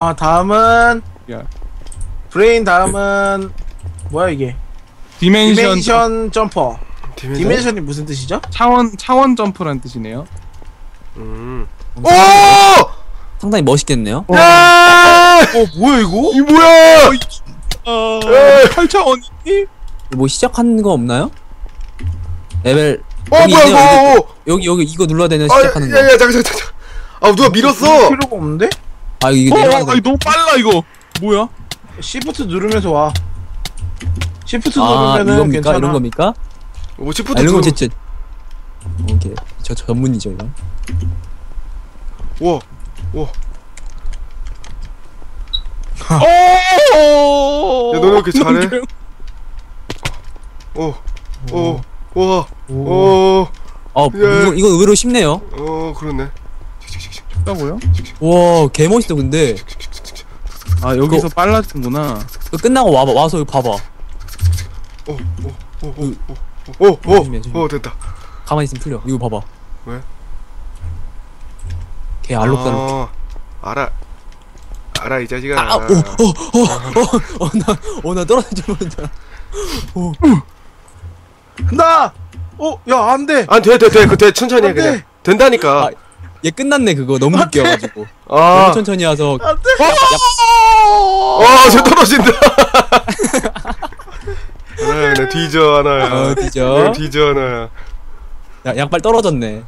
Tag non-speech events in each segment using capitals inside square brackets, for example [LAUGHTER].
아 다음은 야. 브레인 다음은 뭐야 이게 디멘션, 디멘션 점퍼 디멘션? 디멘션이 무슨 뜻이죠? 차원 차원 점프란 뜻이네요. 음. 오! 오! 상당히 멋있겠네요. 야! 어 뭐야 이거? 이 뭐야? 어, 에이. 8차원이니? 뭐 시작하는 거 없나요? 레벨 어 뭐야 이거? 여기 여기 이거 눌러야 되는 아, 시작하는 거. 야야 잠깐 잠깐 잠깐. 아 누가 밀었어? 필요가 없는데? 아 이게 어, 내려가는 어, 아니, 너무 빨라 이거. 뭐야? 시프트 누르면서 와 시프트 아 누르면은 이겁니까? 괜찮아 이런 겁니까? 뭐아 시프트 이런 거 누르. 진짜 오케이 저 전문이죠 이거. [LAUGHS] 와. 와. 오! 야, 왜 이렇게 잘해? 오. 오. 와. 오. 어 예. 이거 이거 의외로 쉽네요. 어 그렇네. 쉽다고요? 와 개 멋있어 근데 아 여기서 빨라지는구나. 이거 끝나고 와 와서 이거 봐봐. 오오오오오오오 됐다. 가만히 있으면 풀려. 이거 봐봐. 왜? 개 알록달록. 아, 알아. 알아 이 자식아. 아, 오, 어, 어, 어, 어, 나, 어? 야 아, 돼, 돼, 돼. 그돼 천천히 해 안 돼. 그냥. 된다니까. 아, 얘 끝났네 그거 너무 늦게 와가지고. 아. 너무 천천히 와서 안돼 어, 저 떨어진다. 하나야, 나 뒤져 하나야. 어 뒤져. 내 뒤져 하나야. 야, 양발 떨어졌네.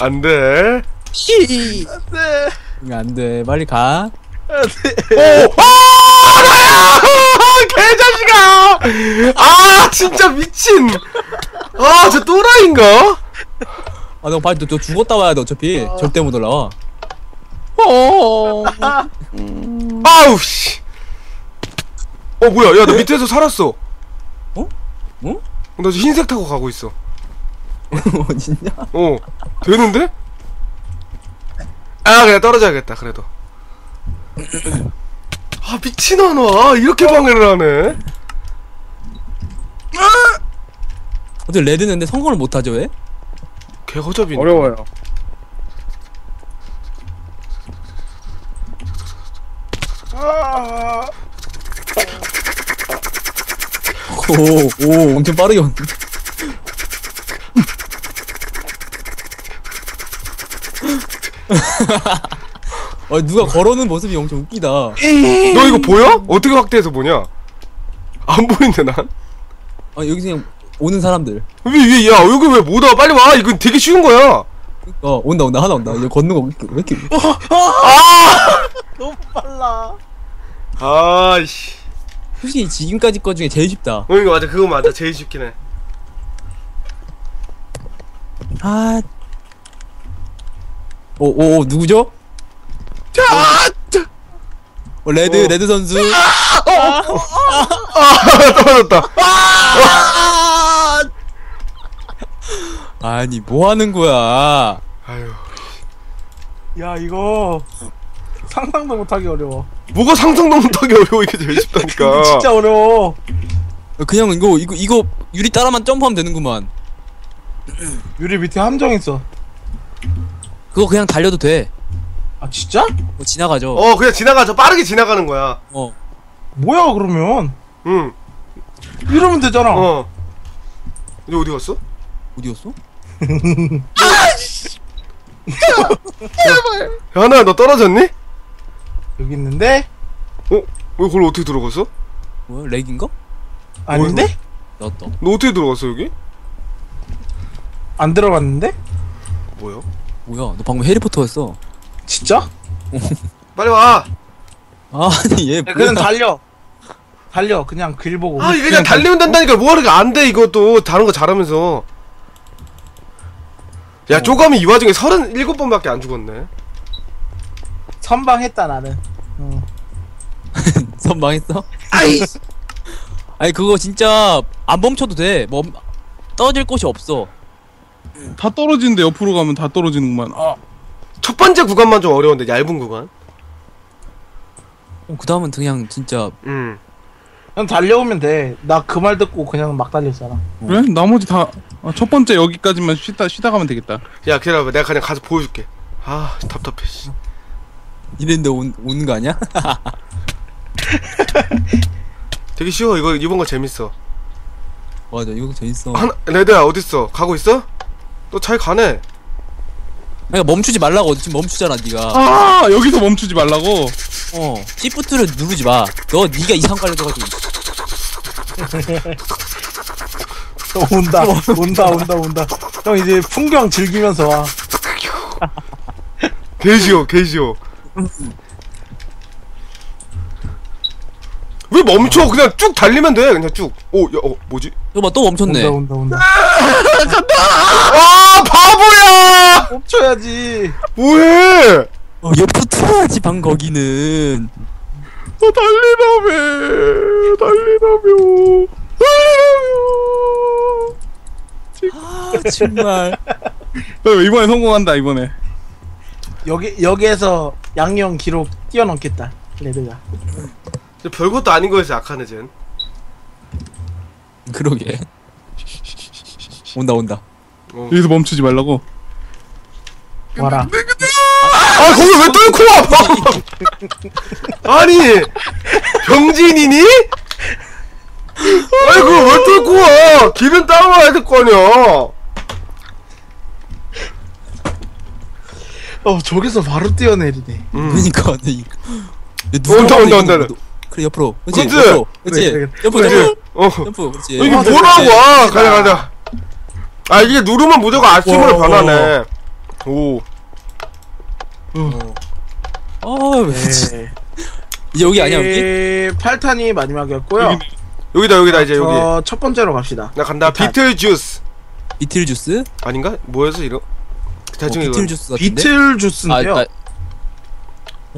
안 돼. 씨. 안돼 이거 안 돼. 빨리 가. 오, 아, 나야! [LAUGHS] 개자식아! 아, 진짜 미친. 아, 저 또라이인가? 아, 너 빨리 너, 너 죽었다 와야 돼 어차피. 절대 못 올라와. 어. 아우 씨. 어 뭐야? 야 나 밑에서 살았어. 어? 어? 나 지금 흰색 타고 가고 있어. [LAUGHS] 어, 진짜? 어 되는데? 아 그냥 떨어져야겠다 그래도. 아 미친놈아 이렇게 방해를 하네. 어떻게 레드는데 성공을 못 하죠 왜? 개 허접이. 어려워요. 아, 오, 오, 엄청 빠르게 왔는데. 어, [LAUGHS] 누가 걸어오는 모습이 엄청 웃기다. 너 이거 보여? 어떻게 확대해서 보냐? 안 보이는데 난. 아, 여기서 그냥 오는 사람들. 왜 야 여기 왜 못 와? 빨리 와. 이건 되게 쉬운 거야. 어, 온다, 온다, 하나 온다. 얘 걷는 거 왜 이렇게. 왜 이렇게 [LAUGHS] 너무 빨라 아이씨. 솔직히 지금까지 거 중에 제일 쉽다. 어 이거 맞아 그거 맞아 제일 쉽긴 해. 아. 오, 오, 오 누구죠? 자! 어, 레드, 어. 레드 선수. 아 떨어졌다. 아 니, 뭐 하는 거야? 아유. 야 이거 상상도 못하기 어려워 뭐가 상상도 못하게 어려워 이게 제일 쉽다니까 [LAUGHS] 진짜 어려워 그냥 이거, 이거, 이거, 유리 따라만 점프하면 되는구만. 유리 밑에 함정 있어 그거 그냥 달려도 돼. 아 진짜? 뭐 지나가죠. 어 그냥 지나가죠 빠르게 지나가는 거야 어. 뭐야 그러면 응 이러면 되잖아 어. 이제 어디 갔어? 어디였어? [LAUGHS] 야, 하나야 너 떨어졌니? 여기 있는데 왜 거기 어떻게 들어갔어? 뭐야, 렉인가? 아닌데? 나왔다. 너 어떻게 들어갔어 여기? 안 들어갔는데? 뭐야? 뭐야, 너 방금 해리포터였어. 진짜? 빨리 와! 아니, 얘, 야, 뭐야. 그냥 달려 달려 그냥 길 보고 아 그냥 달리면 된다니까 뭐하는 게안돼 이것도 다른 거 잘하면서 야 쪼감이 이 와중에 37번밖에 안 죽었네 선방했다 나는 어. [LAUGHS] 선망했어? 아이! [LAUGHS] 아니, 그거 진짜 안 멈춰도 돼. 뭐, 떨어질 곳이 없어. 다 떨어지는데 옆으로 가면 다 떨어지는구만. 아. 첫 번째 구간만 좀 어려운데 얇은 구간 그 다음은 그냥 진짜 음 그냥 달려오면 돼 나 그 말 듣고 그냥 막 달렸잖아. 그래? 나머지 다 아, 첫 번째 여기까지만 쉬다 쉬다 가면 되겠다. 야 기다려봐. 내가 그냥 가서 보여줄게. 아 답답해 씨. 이랬는데 온, 오는 거 아니야? [LAUGHS] 되게 쉬워. 이거 이번 거 재밌어. 맞아 이거 재밌어. 하나 레드야 어딨어? 가고 있어? 너 잘 가네. 그러니까 멈추지 말라고. 지금 멈추잖아 니가. 아 여기서 멈추지 말라고 어. 시프트를 누르지 마너 니가 이상 깔려가지고. 어, 온다 온다 온다. 온다 형 이제 풍경 즐기면서 와. 개 쉬워 개 쉬워 왜 멈춰? 그냥 쭉 달리면 돼. 그냥 쭉오야 어, 뭐지? 이거 봐또 멈췄네. 온다 온다 온다. 아 바보야! 멈춰야지. 뭐해 어 옆으로 틀어야지 방 거기는. 너 달리라며 달리라며 달리라며 아 정말. [LAUGHS] 너 이번에 성공한다 이번에. 여기 여기에서 양형 기록 뛰어넘겠다 레드가. 별것도 아닌 거에서 약하네 쟨. 그러게. 온다 온다. 여기서 멈추지 말라고. 와라 아 거기 왜 뚫고 와 [LAUGHS] 아니 병진이니? 아니 그거 왜 뚫고 와? 길은 따라와야 될 거 아니야. 어 저기서 바로 뛰어내리네. 음. 그니까 근데 이 온다, 온다, 온다. 그래 옆으로. 그렇지 그렇지. 옆으로. 그렇지. 그래, 그래. 옆으로 그래. 어. 점프 그렇지. 이게 어, 뭐라고 와. 가자 가자. 아 이게 누르면 무조건 아침으로 와, 변하네. 오 어. 네. 이제 여기 아니야 여기? 예, 8탄이 마지막이었고요. 여기네. 여기다 여기다 이제 여기. 저 첫 번째로 갑시다. 나 간다. 비탈. 비틀 주스. 비틀 주스? 아닌가? 뭐였어 이거? 대충 어, 이거. 비틀 주스 같은데? 비틀 주스인데요. 아, 아,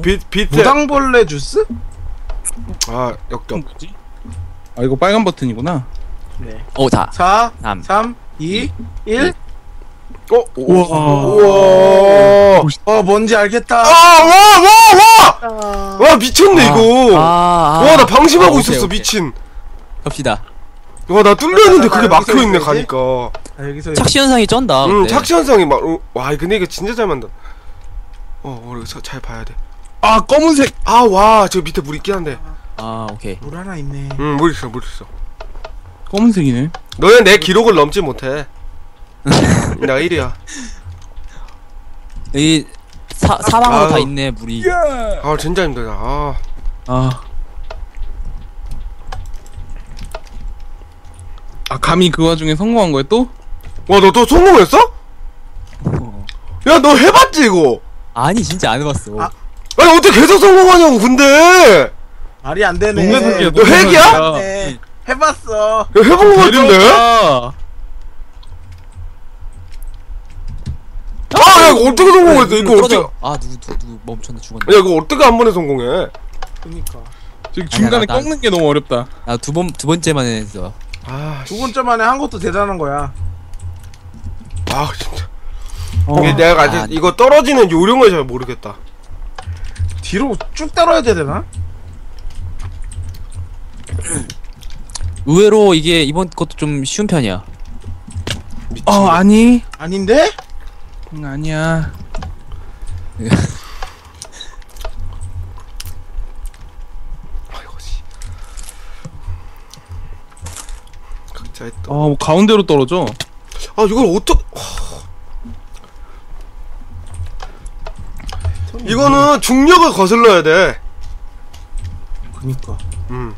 비, 비틀. 무당벌레 주스? 아 역겹. 뭐지? 아 이거 빨간 버튼이구나. 네. 어, 다. 4 삼. 3 2 1 어? 우와. 우와. 어 뭔지 알겠다. 아 와 와와! 아, 와 미쳤네 이거. 아, 아. 와 나 방심하고 아, 오케이, 있었어 오케이. 미친. 갑시다. 와 나 뚫렸는데 나 그게 여기서 막혀있네. 가니까. 아, 여기서 착시 현상이 쩐다 응 근데. 착시 현상이 막와 근데 이거 진짜 잘 만든. 어 우리 서- 잘 봐야 아 검은색! 돼아와 저 밑에 물 있긴 한데. 아 오케이. 물 하나 있네. 응 물 있어 물 있어. 검은색이네. 너는 내 기록을 넘지 못해 나 1이야 여기 사, 사방으로 다 아유. 있네 물이 아 진짜 힘들다 아 아. 아 감히 그 와중에 성공한 거야 또? 와 너 또 성공했어? 어. 야 너 해봤지 이거 아니 진짜 안 해봤어 아. 아니 어떻게 계속 성공하냐고 근데 말이 안 되네 동네색이야 너 핵이야? 네. 해봤어 야, 해본 거 같은데? 대단하다. 아야 이거 어떻게 성공했어? 이거 어떻게 떨어져. 아 누구 누구, 누구 멈췄나 죽었네. 야 이거 어떻게 한 번에 성공해? 그니까. 저기 중간에 나- 나- 꺾는 게 너무 어렵다. 나두번 두 번째만 했어 아, 두 번째 만에 한 것도 대단한 거야. 아 진짜. 어. 이게 내가 아직 아. 이거 떨어지는 요령을 잘 모르겠다. 뒤로 쭉 따라야 되나? 의외로 이게 이번 것도 좀 쉬운 편이야. 어 아니? 아닌데? 응, 아니야. 아이고 씨. 각자 했다 아 뭐 가운데로 떨어져. 아 이걸 어떻게 이거는 중력을 거슬러야 돼. 그니까. 음.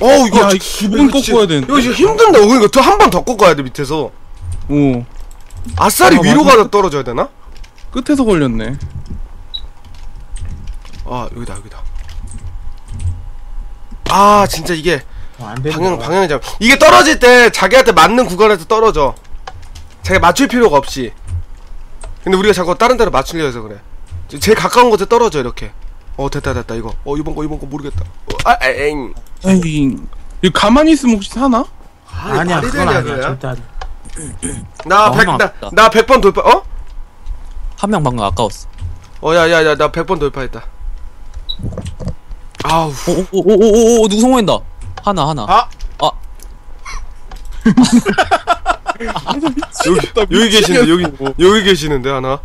어우 이거 야, 이 이거 진짜- 꺾어야 되는데. 이거 진짜 힘든다. 그러니까 또한번 더 꺾어야 돼 밑에서 오 아싸리 아, 위로 맞아. 가다 떨어져야 되나? 끝에서 걸렸네. 아 여기다 여기다. 아 진짜 이게 어, 안 되는 방향. 방향이 잘 이게 떨어질 때 자기한테 맞는 구간에서 떨어져. 자기 맞출 필요가 없이. 근데 우리가 자꾸 다른 데로 맞추려 해서 그래. 제일 가까운 곳에 떨어져 이렇게. 어 됐다 됐다 이거. 어 이번 거 이번 거 모르겠다. 어, 아 에잉. 에이 이거 가만히 있으면 혹시 사나? 아니야 말이 그건 아니야. 그래? 절대 아니야 나 어, 100, 하나 나, 아깝다. 나 100번 돌파 어? 한 명 방금 아까웠어 어 야 야 야 나 100번 돌파했다 아우 오오오오오 누구 성공한다 하나 하나 아! [LAUGHS] 여기, 여기 계시는데 여기 여기 계시는데 하나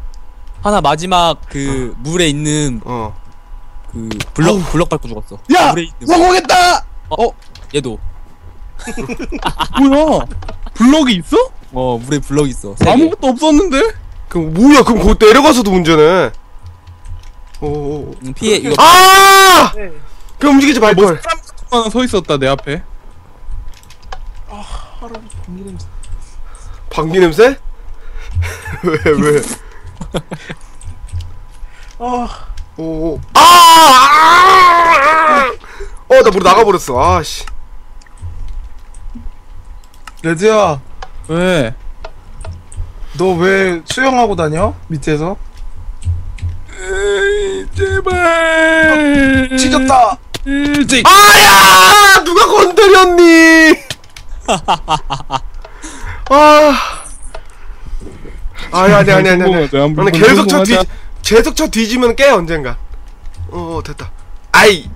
하나 마지막 그 물에 있는 어. 그 블럭 블럭 밟고 죽었어. 야! 물에 있는 성공했다! 얘도 [LAUGHS] 뭐야? 블럭이 있어? 어 물에 블럭 있어. 세 개. 아무것도 없었는데? 그럼 뭐야? 그럼 거기 내려가서도 문제네. 오. 응, 피해 이거 아! 네. 그럼 움직이지 말뭐 걸. 사람 하나 서 있었다 내 앞에. 할아버지 공기 냄새. 방귀 냄새? [LAUGHS] 왜 왜? [LAUGHS] 아, 오. 아! 아! 어, 나물 나가 버렸어. 아 씨. 레드야, 왜? 너 왜 수영하고 다녀? 밑에서? 에이, 제발. 찢었다. 일찍. 아야! 누가 건드렸니? [LAUGHS] 아. 아니 아니 아니 아니. 아니. 성공하자. 한번 아니 계속 쳐 뒤. 계속 쳐 뒤지면 깨 언젠가. 어 됐다. 아이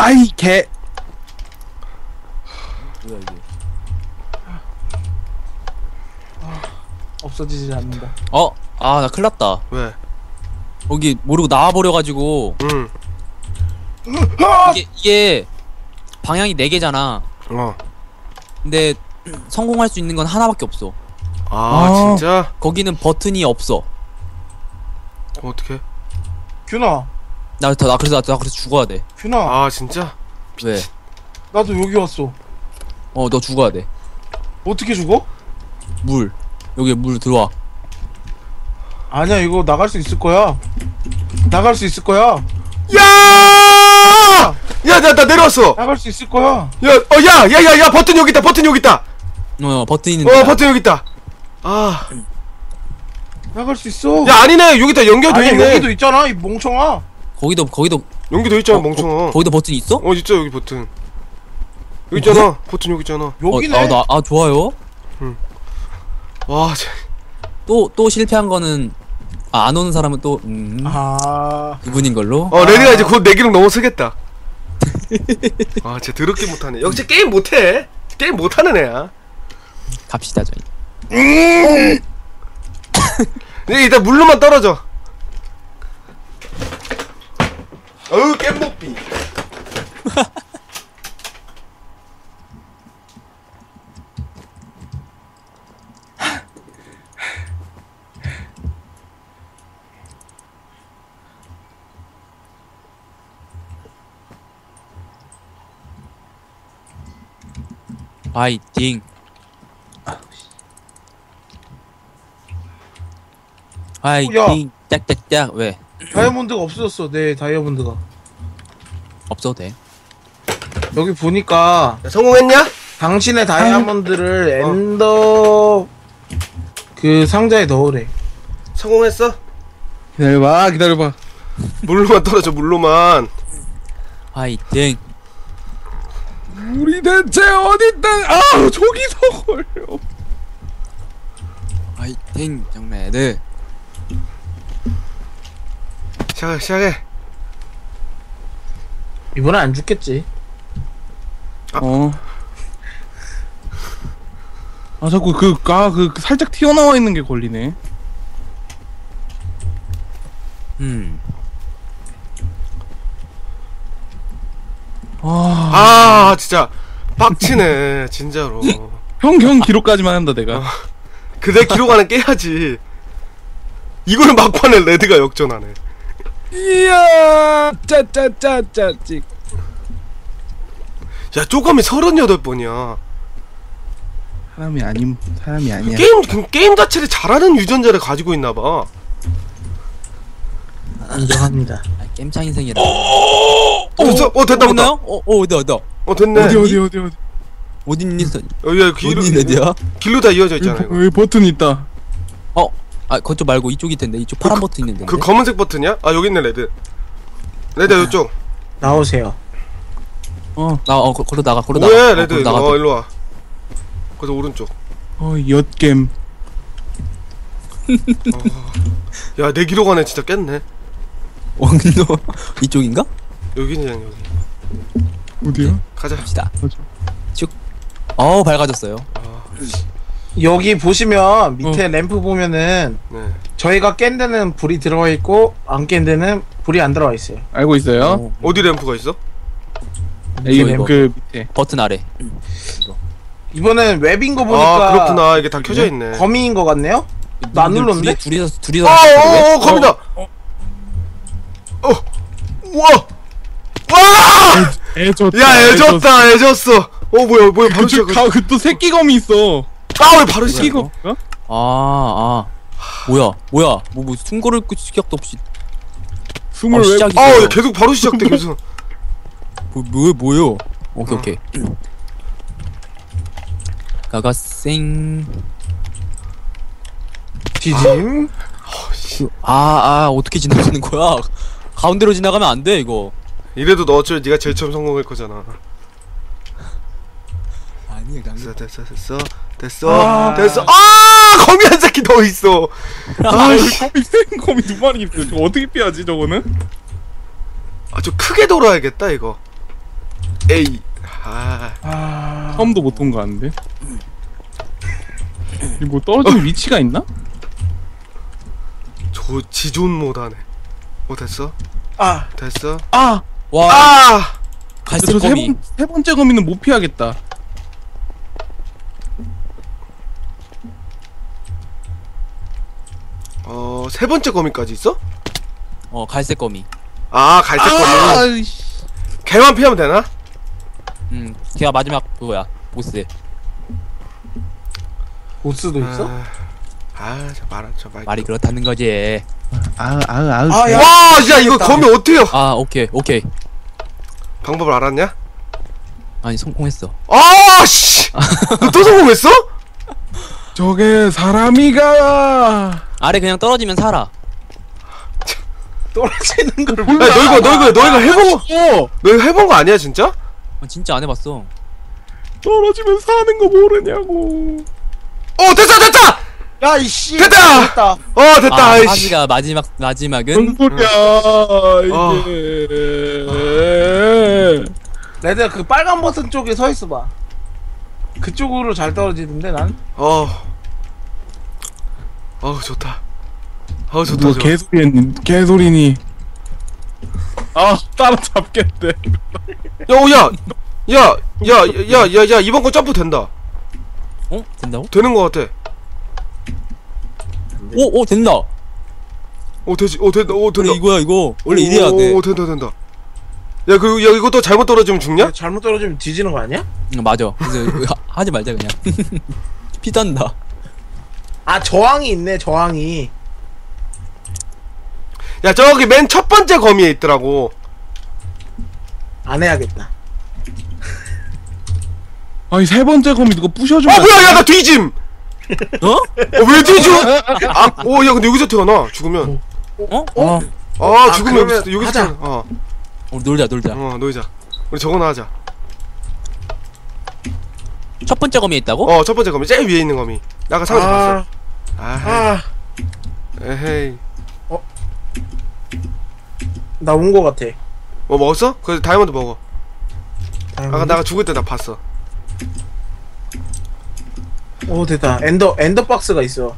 아이 개. 뭐야 이게? 없어지지 않는다. 어? 아 나 큰일 났다. 왜? 거기 모르고 나와버려가지고 응. 이게 이게 방향이 네 개잖아. 어. 근데 성공할 수 있는 건 하나밖에 없어. 아, 아. 진짜? 거기는 버튼이 없어. 그럼 어떡해? 균아, 나, 나 그래서 나, 나 그래서 죽어야 돼. 균아, 아 진짜? 왜? 나도 여기 왔어. 어 너 죽어야 돼. 어떻게 죽어? 물 여기 물 들어와. 아니야, 이거 나갈 수 있을 거야. 나갈 수 있을 거야. 야! 야, 나, 나 내려왔어. 나갈 수 있을 거야. 야, 어, 야, 야, 야, 야, 버튼 여기 있다. 버튼 여기 있다. 어 버튼 있는데. 어, 버튼 여기 있다. 아, 나갈 수 있어. 야, 아니네. 여기 다 연결돼 아니, 있네. 여기도 있잖아, 이 멍청아. 거기도 거기도 연결돼 있잖아, 어, 멍청아. 거, 기도 버튼 있어? 어, 있죠 여기 버튼. 여기 있잖아. 버튼 여기 있잖아. 여기네. 어, 아, 나, 아 좋아요. 와, 쟤. 또또 실패한 거는 아, 안 오는 사람은 또 음, 아, 그분인 걸로. 어, 레디가 이제 곧 내 기록 넘어 서겠다. [LAUGHS] 아, 쟤 더럽게 못하네. 역시 게임 못해. 게임 못하는 애야. 갑시다 저희. 네, 일단 물로만 떨어져. 어우, 깻목비. [LAUGHS] 파이팅. 파이팅. 짝짝짝 왜 다이아몬드가 없어졌어, 내 다이아몬드가. 없어도 돼. 여기 보니까 야, 성공했냐? 당신의 다이아몬드를 어. 엔더 그 상자에 넣으래. 성공했어? 기다려봐, 기다려봐. 물로만 떨어져, 물로만. 파이팅. 우리 대체 어딨다? 아, 저기서 걸려. 파이팅 정래들. 시작해, 시작해. 이번엔 안 죽겠지. 어. 아 자꾸 그, 아, 그, 그 살짝 튀어나와 있는 게 걸리네. 음. 아, 아, 진짜. 빡치네, 진짜로. 형, 형 기록까지만 한다, 내가. 그대 기록 안에 깨야지. 이걸 막판에 레드가 역전하네. 이야, 짜짜짜짜, 찍. 야, 쪼감이 38번이야. 사람이 아님, 사람이 아니야. 게임, 그 게임 자체를 잘하는 유전자를 가지고 있나봐. 인정합니다. 아, 겜창 인생이라. 어, 됐어? 어, 됐다, 됐다. 어, 어, 어디 어디 어, 됐네. 어디, 어디, 어디, 어디. 어디 있니? 어, 야, 길로, 어디 레디야? 길로 다 이어져 있잖아, 여기, 이거. 여기 버튼 있다. 아 그쪽 말고 이쪽일 텐데 이쪽 파란 버튼 있는데. 그 검은색 버튼이야? 아, 여기 있네, 레드. 레드, 이쪽. 나오세요. 어, 나 어, 거- 걸어 나가 걸어 나가. 뭐해, 어, 레드. 걸어 나가. 어, 일로 와. 거기서 오른쪽. 어, 엿겜. 야, 내 기록 안에 진짜 깼네. 왕도 [LAUGHS] 이쪽인가? 여기는 여기. 어디야? 가자. 갑시다. 맞아. 쭉. 어 밝아졌어요. 여기 보시면 밑에 램프 보면은 네. 저희가 깬 데는 불이 들어가 있고 안 깬 데는 불이 안 들어가 있어요. 알고 있어요. 어, 어디 램프가 있어? 이 이거. 그 밑에. 버튼 아래. 이번엔 웹인 거 보니까 아 그렇구나 이게 다 켜져 있네. 거미인 것 같네요. 나 안 눌렀는데? 둘이, 둘이서 둘이서. 어어 어 겁니다. 어. 와. 와! 애졌다. 야 애졌다 애졌어. 어 뭐야 뭐야 바로 시작. 그쪽 가또 새끼 검이 있어. 아 왜 바로 새끼 시작? 검. 어? 아, 아. 뭐야, 뭐야. 뭐, 뭐, 숨고를 끄 시작도 없이. 숨을 어, 왜? 시작이- 아 계속 바로 시작돼 계속. 뭐, 뭐, 뭐요? 오케이, 어. 오케이. 가가생. 뒤짐. 아, 아, 어떻게 지나가는 거야? 가운데로 지나가면 안 돼, 이거. 이래도 너 어차피 네가 제일 처음 성공할 거잖아. 아니야, 됐어 됐어 됐어 됐어 아. 됐어. 아 거미 한 새끼 더 있어. 아, 검이 생 검이 두 마리 있어. 저거 어떻게 피하지 저거는? 아좀 크게 돌아야겠다 이거. 에이. 아. 아. 처음도 못 통과하는데. 이뭐 떨어지는 위치가 있나? 저 지존 못하네. 어 됐어 아. 됐어. 아, 와, 아. 갈색 저 세. 번세 번째 검이는 못 피하겠다. 어 세 번째 거미까지 있어? 어, 갈색 검이. 아 갈색 거미. 아이씨. 개만 피하면 되나? 음, 걔가 마지막 그거야. 보스. 보스도 있어? 아저 말안 저 말. 말이 그렇다는 거지. 아우 아우 아우. 아, 야. 와, 야 이거. 거미 어때요? 아, 오케이, 오케이. 방법을 알았냐? 아니, 성공했어. 아, 씨. 너또 성공했어? [LAUGHS] 저게 사람이가. 아래 그냥 떨어지면 살아. 떨어지는 걸 야, 너 이거 너 이거 너 이거 해본 거, 어. 너 이거 해본 거 아니야 진짜? 어, 진짜 안 해봤어. 떨어지면 사는 거 모르냐고. 어, 됐다, 됐다. 야, 이씨. 됐다! 됐다. 어, 됐다. 아, 아이씨. 하지가 마지막 마지막은 뭔 소리야 어. 이게. 레드야, 그 빨간 버튼 쪽에 서 있어 봐. 그쪽으로 잘 떨어지는데 난. 어, 어, 좋다. 어, 좋다, 너 좋아. 개소리니 개소리니. 아 따라잡겠대. 야, 어, 야, 야, 야, 야, 야, 야, 이번 거 점프 된다. 어 된다고? 되는 거 같아. 오, 오 된다. 어, 되지, 어, 된다, 어, 원래 된다. 이거야 이거. 원래 이래야 돼. 오, 된다, 된다. 야, 그, 야, 이것도 잘못 떨어지면 죽냐? 야, 잘못 떨어지면 뒤지는 거 아니야? 응, 맞아. 그래서 이거 하- [LAUGHS] 하지 말자 그냥. [LAUGHS] 피 딴다. 아, 저항이 있네, 저항이. 야, 저기 맨 첫 번째 거미에 있더라고. 안 해야겠다. 아니 세 번째 검이 누가 부셔주면. 어, 뭐야, 야, 나 뒤짐! 어? 어, 왜 뒤져? 아, 오, 야, 근데 여기서 태어나, 죽으면. 어? 어? 아, 아, 죽으면 그러면 여기서, 하자. 태어나. 어, 우리 놀자 놀자. 어, 놀자. 우리 저거나 하자. 첫 번째 검에 있다고? 어, 첫 번째 거미, 제일 위에 있는 거미. 나 아까 상에서 봤어. 아, 아, 아, 에헤이. 나 온 거 같아. 뭐 먹었어? 그 다이아몬드 먹어. 아까 다이아몬드? 나가 죽을 때 나 봤어. 오, 됐다. 엔더, 엔더 박스가 있어.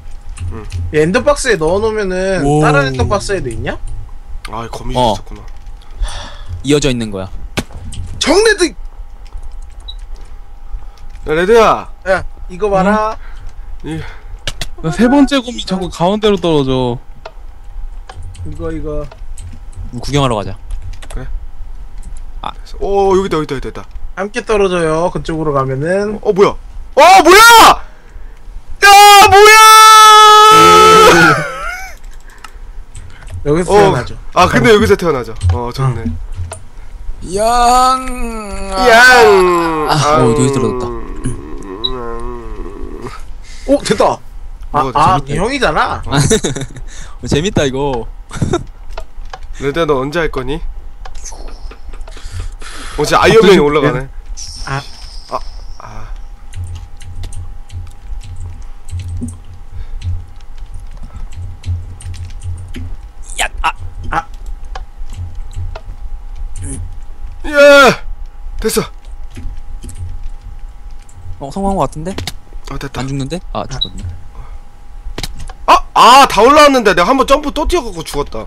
응. 이 엔더 박스에 넣어놓으면은 오. 다른 엔더 박스에도 있냐? 아, 거미 어. 있었구나. 이어져 있는 거야. 정레드! 야, 레드야. 야, 이거 봐라. 나세 번째 검이 자꾸 가운데로 떨어져. 이거, 이거. 우리 구경하러 가자. 오, 여기다, 여기다, 여기다. 여기다. 함께 떨어져요. 그쪽으로 가면은. 어, 뭐야? 어, 뭐야! 야, 뭐야! [LAUGHS] 여기서 어, 태어나죠. 아, 근데 여기서 태어나죠. 어, 좋네. 양. 양! 아, 어, 여기 들어졌다. 오, 됐다! 아, 뭐가 아, 재밌다. 형이잖아. [LAUGHS] 어, 재밌다 이거. [LAUGHS] 레드야, 너 언제 할 거니? 어, 진짜 아이언맨이 올라가네. 아. 아, 아. 됐어. 어 성공한 거 같은데? 어, 됐다. 안 죽는데? 아 죽었네. 아! 아 다 올라왔는데 내가 한번 점프 또 뛰어갖고 죽었다